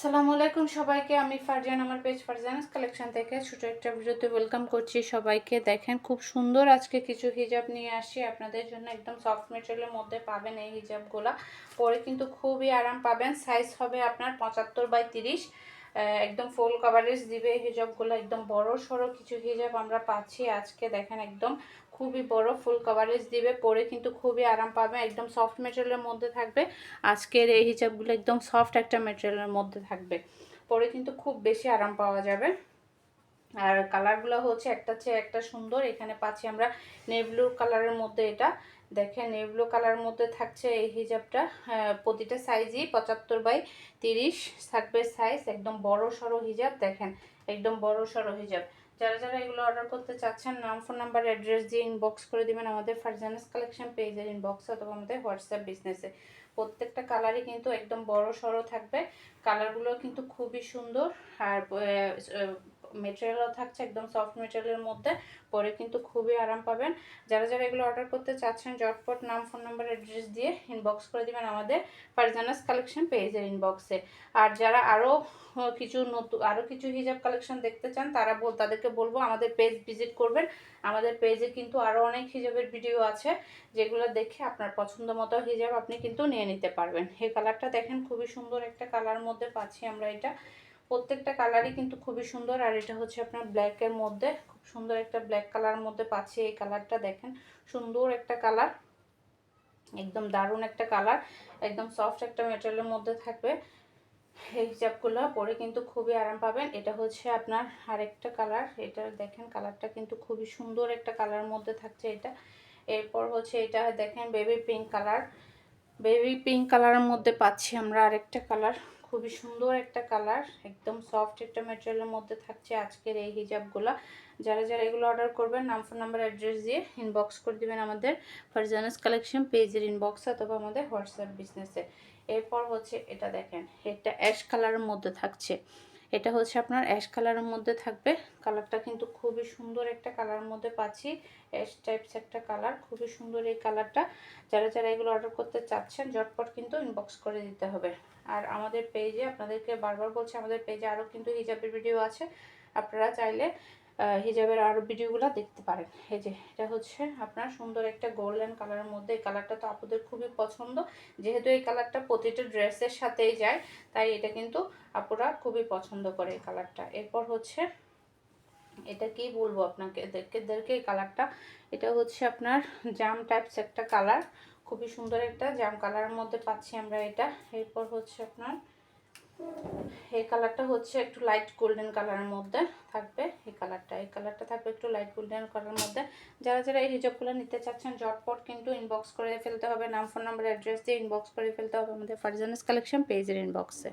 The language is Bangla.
সালামু আলাইকুম সবাইকে, আমি ফারজান, আমার পেজ ফারজানাস কালেকশন থেকে ছোটো একটা ভিডিওতে ওয়েলকাম করছি সবাইকে। দেখেন, খুব সুন্দর আজকে কিছু হিজাব নিয়ে আসি। আপনাদের জন্য একদম সফট মেটেরিয়ালের মধ্যে পাবেন এই হিজাবগুলা। পরে কিন্তু খুবই আরাম পাবেন। সাইজ হবে আপনার পঁচাত্তর বাই তিরিশ। একদম ফুল কভারেজ দিবে, হিজাবগুলো একদম বড় সড়ো কিছু হিজাব আমরা পাচ্ছি। আজকে দেখেন একদম খুবই বড় ফুল কভারেজ দিবে, পরে কিন্তু খুবই আরাম পাবে, একদম সফট মেটেরিয়ালের মধ্যে থাকবে। আজকের এই হিজাবগুলো একদম সফট একটা মেটেরিয়ালের মধ্যে থাকবে, পরে কিন্তু খুব বেশি আরাম পাওয়া যাবে। আর কালারগুলো হচ্ছে একটা চেয়ে একটা সুন্দর, এখানে পাচ্ছি আমরা নেভলু কালারের মধ্যে এটা। দেখেন নেভলু কালারের মধ্যে থাকছে এই হিজাবটা প্রতিটা সাইজই পঁচাত্তর বাই তিরিশ, থাকবে সাইজ একদম বড় সড়ো হিজাব, দেখেন একদম বড় সড়ো হিজাব। যারা যারা এগুলো অর্ডার করতে চাচ্ছেন, নাম ফোন নাম্বার অ্যাড্রেস দিয়ে ইনবক্স করে দিবেন আমাদের ফারজানাস কালেকশন পেজের ইনবক্সে অথবা আমাদের হোয়াটসঅ্যাপ বিজনেসে প্রত্যেকটা কালারই কিন্তু একদম বড় সড়ো থাকবে। কালারগুলো কিন্তু খুবই সুন্দর, আর মেটেরিয়ালও থাকছে একদম সফট মেটেরিয়ালের মধ্যে, পরে কিন্তু খুবই আরাম পাবেন। যারা যারা এগুলো অর্ডার করতে চাচ্ছেন জটপট নাম ফোন নাম্বার অ্যাড্রেস দিয়ে ইনবক্স করে দিবেন আমাদের ফারজানাস কালেকশন পেজের ইনবক্সে আর যারা আরও কিছু নতুন আরও কিছু হিজাব কালেকশন দেখতে চান, তারা বল, তাদেরকে বলব আমাদের পেজ ভিজিট করবেন। আমাদের পেজে কিন্তু আরও অনেক হিজাবের ভিডিও আছে, যেগুলো দেখে আপনার পছন্দ মতো হিজাব আপনি কিন্তু নিয়ে নিতে পারবেন। এই কালারটা দেখেন, খুবই সুন্দর একটা কালার মধ্যে পাচ্ছি আমরা এটা। প্রত্যেকটা কালারই কিন্তু খুবই সুন্দর, আর এটা হচ্ছে আপনার ব্ল্যাকের মধ্যে। খুব সুন্দর একটা ব্ল্যাক কালার মধ্যে পাচ্ছি এই কালারটা দেখেন। সুন্দর একটা কালার একদম দারুণ একটা কালার একদম সফট একটা মেটেরিয়ালের মধ্যে থাকবে। এই হিজাবগুলো পরে কিন্তু খুবই আরাম পাবেন। এটা হচ্ছে আপনার আরেকটা কালার এটা দেখেন কালারটা কিন্তু খুবই সুন্দর একটা কালারের মধ্যে থাকছে এটা। এরপর হচ্ছে এটা, দেখেন baby pink colour baby pink কালারের মধ্যে পাচ্ছি আমরা আরেকটা কালার খুবই সুন্দর একটা কালার, একদম সফট একটা মেটেরিয়ালের মধ্যে থাকছে আজকের এই হিজাবগুলো। যারা যারা এগুলো অর্ডার করবেন, নাম ফোন নাম্বার অ্যাড্রেস দিয়ে ইনবক্স করে দেবেন আমাদের ফারজানাস কালেকশন পেজের ইনবক্স অথবা আমাদের হোয়াটসঅ্যাপ বিজনেসে এরপর হচ্ছে এটা দেখেন, এটা অ্যাশ কালারের মধ্যে থাকছে। এটা হচ্ছে আপনার অ্যাশ কালারের মধ্যে থাকবে। কালারটা কিন্তু খুবই সুন্দর একটা কালারের মধ্যে পাচ্ছি। অ্যাশ টাইপস একটা কালার খুবই সুন্দর এই কালারটা যারা যারা এগুলো অর্ডার করতে চাচ্ছেন, ঝটপট কিন্তু ইনবক্স করে দিতে হবে। আর আমাদের পেজে আপনাদেরকে বারবার বলছি, আমাদের পেজে আরও কিন্তু হিজাবের ভিডিও আছে। আপনারা চাইলে হিজাবের আরও ভিডিওগুলো দেখতে পারেন। এই যে, এটা হচ্ছে আপনার সুন্দর একটা গোল্ডেন কালারের মধ্যে। এই কালারটা তো আপুদের খুবই পছন্দ। যেহেতু এই কালারটা প্রতিটা ড্রেসের সাথেই যায়, তাই এটা কিন্তু আপুরা খুবই পছন্দ করে এই কালারটা এরপর হচ্ছে, এটা কি বলব আপনাকে? এদেরকে এই কালারটা এটা হচ্ছে আপনার জাম টাইপস একটা কালার খুবই সুন্দর একটা জাম কালারের মধ্যে পাচ্ছি আমরা এটা। এরপর হচ্ছে আপনার এই কালারটা হচ্ছে একটু লাইট গোল্ডেন কালারের মধ্যে থাকবে। এই কালারটা এই কালারটা থাকবে একটু লাইট গোল্ডেন কালারের মধ্যে। যারা যারা এই হিজাবগুলো নিতে চাচ্ছেন জটপট কিন্তু ইনবক্স করে ফেলতে হবে। নাম ফোন নাম্বার অ্যাড্রেস দিয়ে ইনবক্স করে ফেলতে হবে আমাদের ফারজানিস কালেকশন পেজের ইনবক্সে